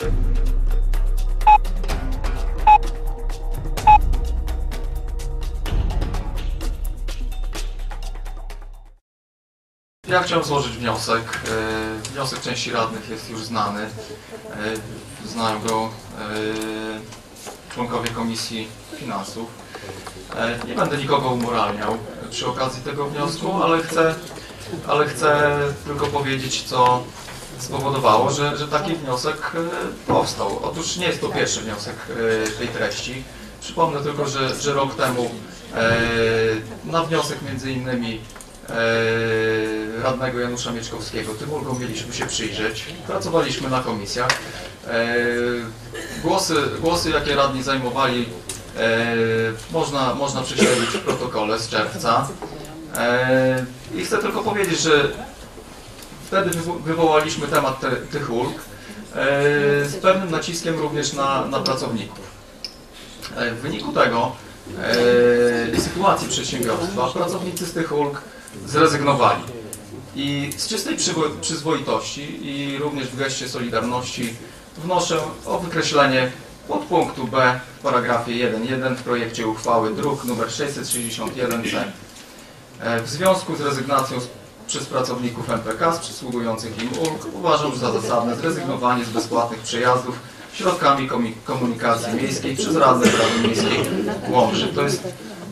Ja chciałem złożyć wniosek. E, Wniosek części radnych jest już znany. E, Znają go e, członkowie Komisji Finansów. Nie będę nikogo umoralniał przy okazji tego wniosku, ale chcę, ale chcę tylko powiedzieć, co spowodowało, że, że taki wniosek e, powstał. Otóż nie jest to pierwszy wniosek e, tej treści. Przypomnę tylko, że, że rok temu e, na wniosek między innymi radnego Janusza Mieczkowskiego. Tym ulgom mieliśmy się przyjrzeć. Pracowaliśmy na komisjach. Głosy, głosy jakie radni zajmowali, można, można prześledzić w protokole z czerwca. I chcę tylko powiedzieć, że wtedy wywo- wywołaliśmy temat te, tych ulg e, z pewnym naciskiem również na, na pracowników. E, W wyniku tego e, sytuacji przedsiębiorstwa pracownicy z tych ulg zrezygnowali. I z czystej przyzwoitości i również w geście solidarności wnoszę o wykreślenie podpunktu B w paragrafie 1.1 w projekcie uchwały druk nr 661C. E, W związku z rezygnacją z, przez pracowników MPK z przysługujących im ulg uważam za zasadne zrezygnowanie z bezpłatnych przejazdów środkami komunikacji miejskiej przez radnych Rady Miejskiej Łomży. To jest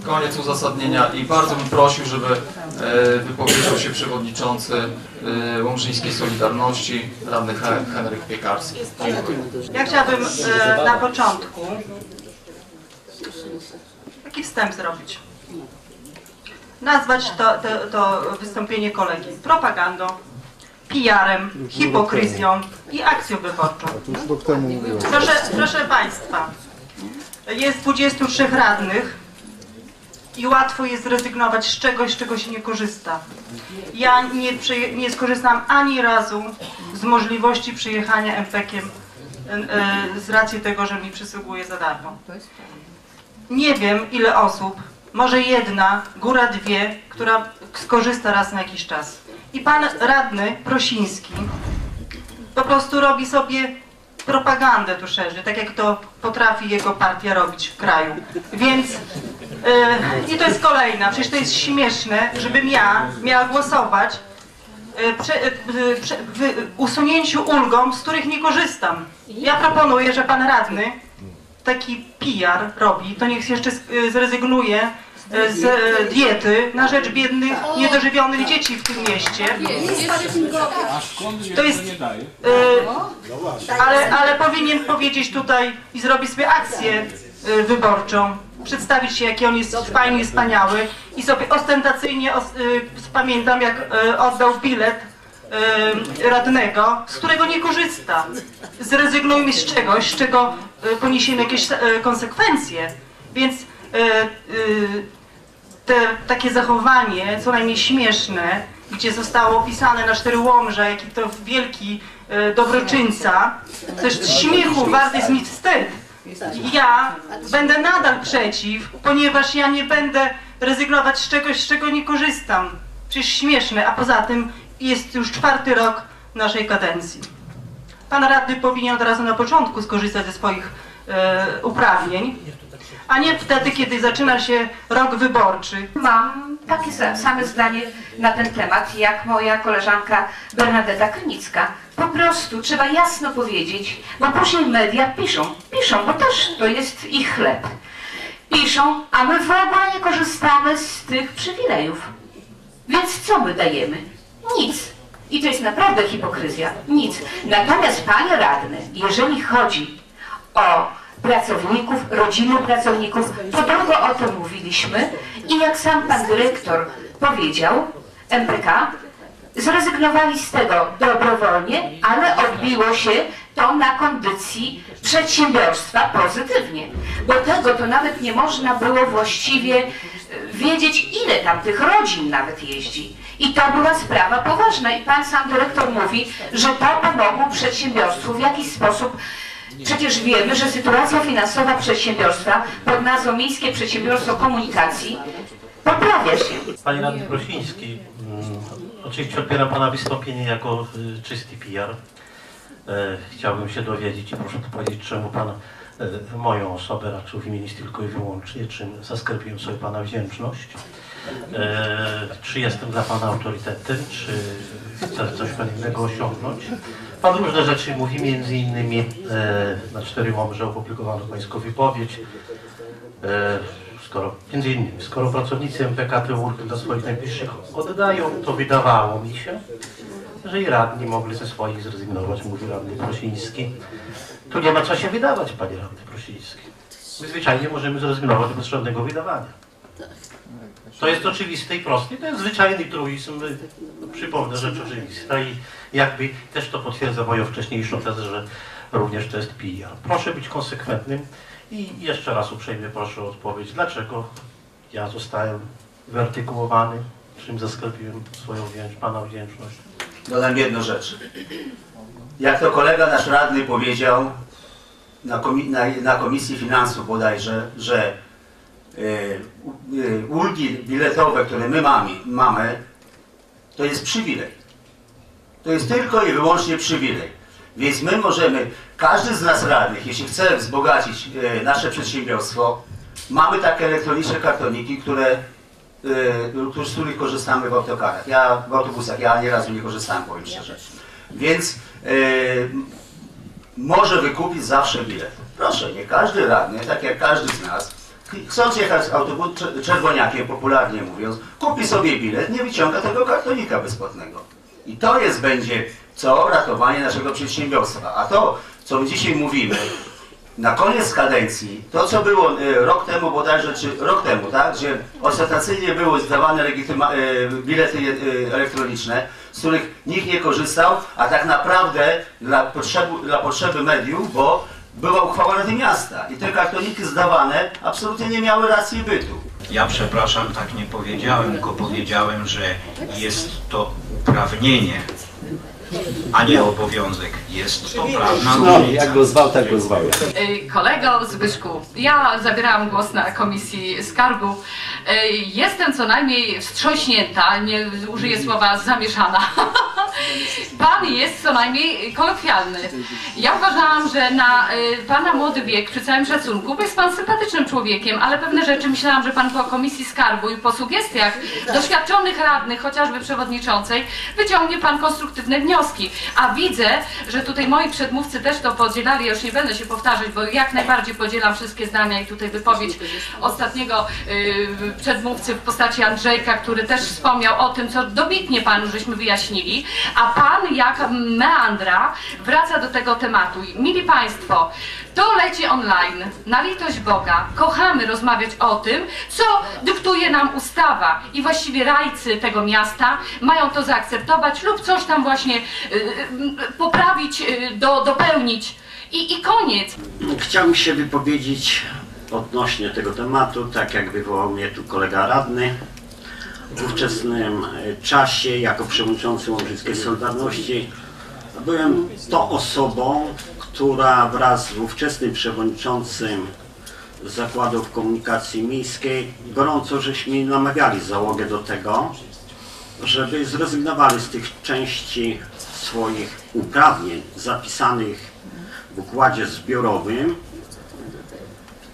koniec uzasadnienia i bardzo bym prosił, żeby e, wypowiedział się przewodniczący e, Łomżyńskiej Solidarności, radny He- Henryk Piekarski. Dziękuję. Ja chciałabym e, na początku taki wstęp zrobić. Nazwać to, to, to wystąpienie kolegi propagandą, PR-em, hipokryzją i akcją wyborczą. Proszę, proszę Państwa, jest 23 radnych i łatwo jest zrezygnować z czegoś, z czego się nie korzysta. Ja nie, nie skorzystam ani razu z możliwości przyjechania MPK-iem e, z racji tego, że mi przysługuje za darmo. Nie wiem ile osób, może jedna, góra dwie, która skorzysta raz na jakiś czas. I pan radny Prosiński po prostu robi sobie propagandę tu szerzy, tak jak to potrafi jego partia robić w kraju. Więc yy, i to jest kolejna, przecież to jest śmieszne, żebym ja miała głosować yy, prze, w usunięciu ulgom, z których nie korzystam. Ja proponuję, że pan radny taki PR robi, to niech się jeszcze y, zrezygnuje y, z y, diety na rzecz biednych, niedożywionych dzieci w tym mieście. To jest, y, ale, ale powinien powiedzieć tutaj i zrobić sobie akcję wyborczą, przedstawić się jaki on jest fajny wspaniały i sobie ostentacyjnie, os, y, pamiętam jak y, oddał bilet radnego, z którego nie korzysta. Zrezygnujmy z czegoś, z czego y, poniesiemy jakieś y, konsekwencje. Więc y, te takie zachowanie, co najmniej śmieszne, gdzie zostało opisane na cztery łomża, jaki to wielki dobroczyńca, też śmiechu wart jest mi wstyd. Ja będę nadal przeciw, ponieważ ja nie będę rezygnować z czegoś, z czego nie korzystam. Przecież śmieszne, a poza tym jest już czwarty rok naszej kadencji. Pan radny powinien od razu na początku skorzystać ze swoich e, uprawnień, a nie wtedy, kiedy zaczyna się rok wyborczy. Mam takie sa- same zdanie na ten temat, jak moja koleżanka Bernadetta Krynicka. Po prostu trzeba jasno powiedzieć, bo później media piszą, piszą, bo też to jest ich chleb. Piszą, a my w ogóle nie korzystamy z tych przywilejów. Więc co my dajemy? Nic. I to jest naprawdę hipokryzja. Nic. Natomiast, panie radny, jeżeli chodzi o pracowników, rodziny pracowników, długo o tym mówiliśmy i jak sam pan dyrektor powiedział, MPK, zrezygnowali z tego dobrowolnie, ale odbiło się to na kondycji przedsiębiorstwa pozytywnie. Bo tego to nawet nie można było właściwie e, wiedzieć, ile tam tych rodzin nawet jeździ. I to była sprawa poważna. I pan sam dyrektor mówi, że to pomogło przedsiębiorstwu w jakiś sposób Przecież wiemy, że sytuacja finansowa przedsiębiorstwa pod nazwą Miejskie Przedsiębiorstwo Komunikacji poprawia się. Panie Radny Prosiński, mm, oczywiście odbieram Pana wystąpienie jako y, czysty PR. E, Chciałbym się dowiedzieć i proszę powiedzieć, czemu Pan e, moją osobę raczył wymienić tylko i wyłącznie, czym zasklepiłem sobie Pana wdzięczność. E, Czy jestem dla Pana autorytetem, czy chcę coś Pan innego osiągnąć? Pan różne rzeczy mówi, między innymi e, na cztery łomże opublikowano Pańską wypowiedź. E, Skoro, między innymi, skoro pracownicy MPK te urty dla swoich najbliższych oddają, to wydawało mi się, że i radni mogli ze swoich zrezygnować, mówi radny Prosiński. Tu nie ma co się wydawać, panie radny Prosiński. My zwyczajnie możemy zrezygnować bez żadnego wydawania. To jest oczywiste i proste. To jest zwyczajny truizm. Przypomnę rzecz oczywista i jakby też to potwierdza moją wcześniejszą tezę, że również to jest PR. Proszę być konsekwentnym i jeszcze raz uprzejmie proszę o odpowiedź, dlaczego ja zostałem wyartykułowany, czym zasklepiłem swoją wdzięcz, Pana wdzięczność. Dodam jedną rzecz. Jak to kolega nasz radny powiedział na, komi na, na Komisji Finansów bodajże, że y, y, ulgi biletowe, które my mamy, mamy, to jest przywilej. To jest tylko i wyłącznie przywilej. Więc my możemy, każdy z nas radnych, jeśli chce wzbogacić y, nasze przedsiębiorstwo, mamy takie elektroniczne kartoniki, które y, z których korzystamy w autokarach. Ja w autobusach, ja ani razu nie korzystałem, powiem szczerze. Więc y, może wykupić zawsze bilet. Proszę, nie każdy radny, tak jak każdy z nas, chcąc jechać autobus czer- czerwoniakiem, popularnie mówiąc, kupi sobie bilet, nie wyciąga tego kartonika bezpłatnego. I to jest będzie co? Ratowanie naszego przedsiębiorstwa. A to, co my dzisiaj mówimy, na koniec kadencji, to co było e, rok temu bodajże, czy rok temu, tak, że ostentacyjnie były zdawane e, bilety e, elektroniczne, z których nikt nie korzystał, a tak naprawdę dla potrzeby, dla potrzeby mediów, bo była uchwała Rady Miasta i te kartoniki zdawane absolutnie nie miały racji bytu. Ja przepraszam, tak nie powiedziałem, tylko powiedziałem, że jest to uprawnienie, a nie obowiązek. Jest to prawna No, różnica. jak go zwał, tak go zwał. Y, Kolego Zbyszku, ja zabierałam głos na Komisji Skarbu. Y, Jestem co najmniej wstrząśnięta, nie użyję słowa zamieszana. Pan jest co najmniej kolokwialny. Ja uważałam, że na y, Pana młody wiek, przy całym szacunku, bo jest Pan sympatycznym człowiekiem, ale pewne rzeczy myślałam, że Pan po Komisji Skarbu i po sugestiach doświadczonych radnych, chociażby przewodniczącej, wyciągnie Pan konstruktywne wnioski. A widzę, że tutaj moi przedmówcy też to podzielali, już nie będę się powtarzać, bo jak najbardziej podzielam wszystkie zdania i tutaj wypowiedź ostatniego y, przedmówcy w postaci Andrzejka, który też wspomniał o tym, co dobitnie panu żeśmy wyjaśnili, a pan jak meandra wraca do tego tematu. Mili Państwo, to leci online, na litość Boga, kochamy rozmawiać o tym, co dyktuje nam ustawa i właściwie rajcy tego miasta mają to zaakceptować lub coś tam właśnie y, y, poprawić, y, do, dopełnić i, i koniec. Chciałbym się wypowiedzieć odnośnie tego tematu, tak jak wywołał mnie tu kolega radny. W ówczesnym e, czasie, jako przewodniczący Łomżyckiej Solidarności, byłem tą osobą, która wraz z ówczesnym przewodniczącym Zakładów Komunikacji Miejskiej gorąco żeśmy namawiali załogę do tego, żeby zrezygnowali z tych części swoich uprawnień zapisanych w układzie zbiorowym.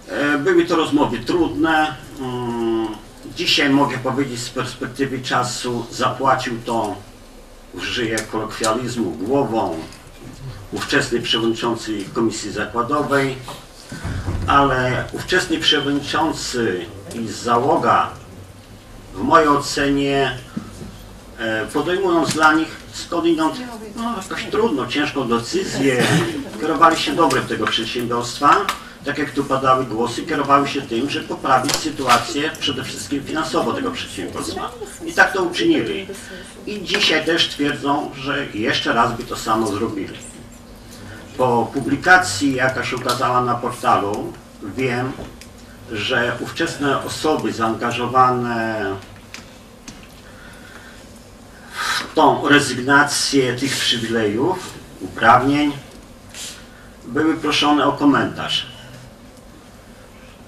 E, Były to rozmowy trudne. Dzisiaj mogę powiedzieć z perspektywy czasu zapłacił to, użyję kolokwializmu, głową ówczesny przewodniczący Komisji Zakładowej, ale ówczesny przewodniczący i załoga w mojej ocenie e, podejmując dla nich skądinąd no, jakoś trudno, ciężką decyzję, kierowali się dobrem tego przedsiębiorstwa, tak jak tu padały głosy, kierowały się tym, że poprawić sytuację przede wszystkim finansowo tego przedsiębiorstwa. I tak to uczynili. I dzisiaj też twierdzą, że jeszcze raz by to samo zrobili. Po publikacji, jaka się ukazała na portalu, wiem, że ówczesne osoby zaangażowane w tą rezygnację tych przywilejów, uprawnień, były proszone o komentarz.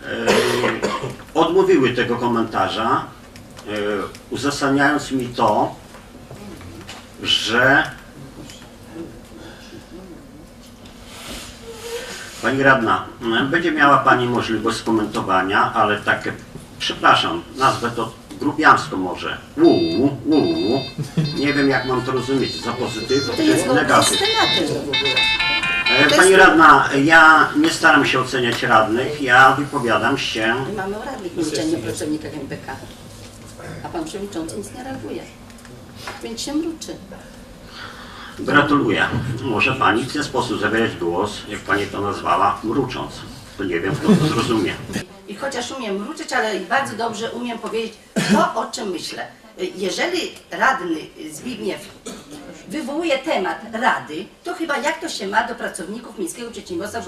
E, Odmówiły tego komentarza, e, uzasadniając mi to, że Pani radna, będzie miała Pani możliwość skomentowania, ale takie, przepraszam, nazwę to grubiańsko może. Uuu, uuu. Nie wiem jak mam to rozumieć, za pozytyw czy negatyw. E, Pani radna, ja nie staram się oceniać radnych, ja wypowiadam się My mamy o radnych milczeniu pracownikach MPK. A pan przewodniczący nic nie reaguje. Więc się mruczy. Gratuluję. Może pani w ten sposób zabierać głos, jak pani to nazwała, mrucząc. To nie wiem, kto to zrozumie. I chociaż umiem mruczyć, ale bardzo dobrze umiem powiedzieć to, o czym myślę. Jeżeli radny Zbigniew wywołuje temat rady, to chyba jak to się ma do pracowników Miejskiego Przedsiębiorstwa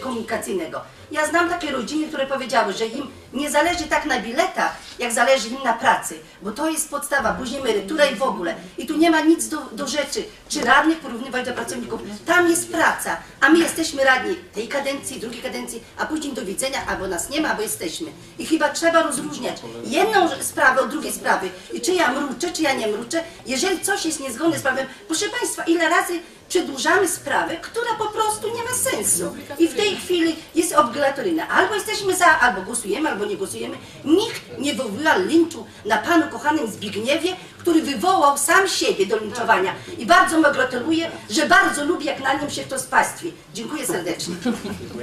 Komunikacyjnego. Ja znam takie rodziny, które powiedziały, że im nie zależy tak na biletach, jak zależy im na pracy, bo to jest podstawa, później emerytura i w ogóle. I tu nie ma nic do, do rzeczy, czy radnych porównywać do pracowników. Tam jest praca, a my jesteśmy radni tej kadencji, drugiej kadencji, a później do widzenia, albo nas nie ma, albo jesteśmy. I chyba trzeba rozróżniać jedną sprawę od drugiej sprawy. I czy ja mruczę, czy ja nie mruczę. Jeżeli coś jest niezgodne z prawem, proszę Państwa, ile razy przedłużamy sprawę, która po prostu nie ma sensu. I w tej chwili jest obligatoryjna. Albo jesteśmy za, albo głosujemy, albo nie głosujemy. Nikt nie wywoła linczu na Panu kochanym Zbigniewie, który wywołał sam siebie do linczowania. I bardzo mu gratuluję, że bardzo lubi, jak na nim się kto spastwi. Dziękuję serdecznie.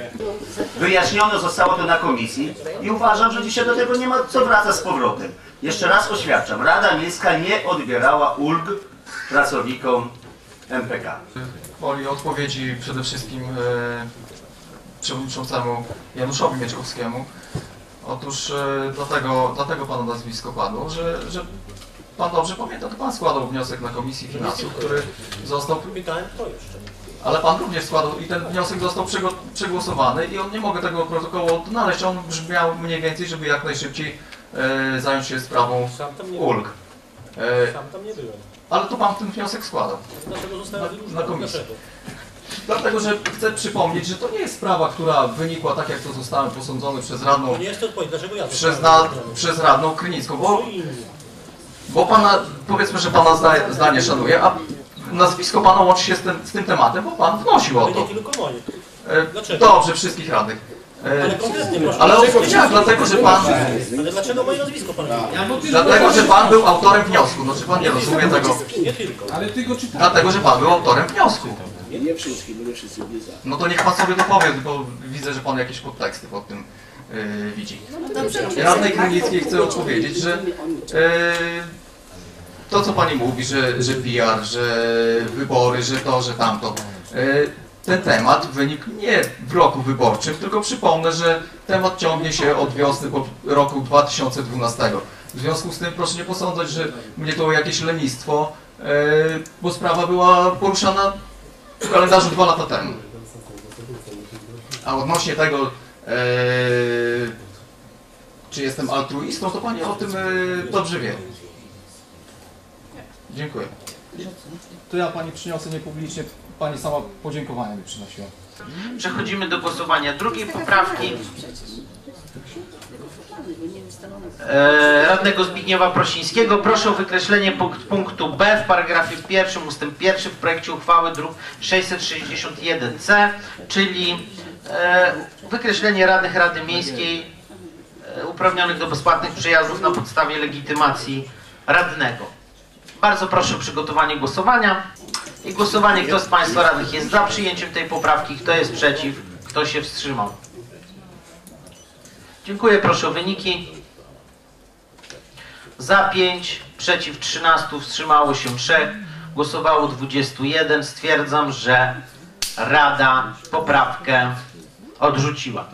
Wyjaśnione zostało to na komisji i uważam, że dzisiaj do tego nie ma co wracać z powrotem. Jeszcze raz oświadczam, Rada Miejska nie odbierała ulg pracownikom MPK. Woli odpowiedzi przede wszystkim e, przewodniczącemu Januszowi Mieczkowskiemu. Otóż e, dlatego, dlatego Pana nazwisko padło, że, że Pan dobrze pamięta, to Pan składał wniosek na Komisji Finansów, który został... Ale Pan również składał i ten wniosek został przegłosowany i on nie mogę tego protokołu odnaleźć, on brzmiał mniej więcej, żeby jak najszybciej e, zająć się sprawą ulg. Sam tam nie byłem. Ale to Pan ten wniosek składał. Dlaczego zostałem Na- na. Dlaczego? Dlatego, że chcę przypomnieć, że to nie jest sprawa, która wynikła tak, jak to zostałem posądzony przez radną, To nie jest odpowiedź. Dlaczego ja przez, na, przez radną Krynicką, bo, bo pana, powiedzmy, że pana zda, zdanie szanuję, a nazwisko pana łączy się z tym, z tym tematem, bo pan wnosił o to. nie tylko moje. E, Dlaczego? dobrze, wszystkich radnych. E, Ale konkretnie proszę. ale dlaczego o, jak? Dlatego, że pan, Ale dlaczego moje nazwisko pan dlatego, że pan był autorem wniosku. No czy pan nie rozumie tego? Nie tylko. Dlatego, że pan był autorem wniosku. No to niech pan sobie to powie, bo widzę, że pan jakieś podteksty pod tym yy, widzi. No Radnej Krynickiej chcę odpowiedzieć, że yy, to co pani mówi, że, że PR, że wybory, że to, że tamto. Yy, ten temat wynikł nie w roku wyborczym, tylko przypomnę, że temat ciągnie się od wiosny roku 2012. W związku z tym proszę nie posądzać, że mnie to jakieś lenistwo, yy, bo sprawa była poruszana w kalendarzu dwa lata temu. A odnośnie tego, e, czy jestem altruistą, to Pani o tym e, dobrze wie. Dziękuję. To ja Pani przyniosę niepublicznie, Pani sama podziękowania mi przynosiła. Przechodzimy do głosowania drugiej poprawki. E, radnego Zbigniewa Prosińskiego. Proszę o wykreślenie punkt, punktu B w paragrafie pierwszym, ustęp pierwszy w projekcie uchwały druk 661c, czyli e, wykreślenie radnych Rady Miejskiej e, uprawnionych do bezpłatnych przejazdów na podstawie legitymacji radnego. Bardzo proszę o przygotowanie głosowania. I głosowanie, kto z Państwa radnych jest za przyjęciem tej poprawki, kto jest przeciw, kto się wstrzymał. Dziękuję, proszę o wyniki. Za 5, przeciw 13, wstrzymało się 3, głosowało 21. Stwierdzam, że Rada poprawkę odrzuciła.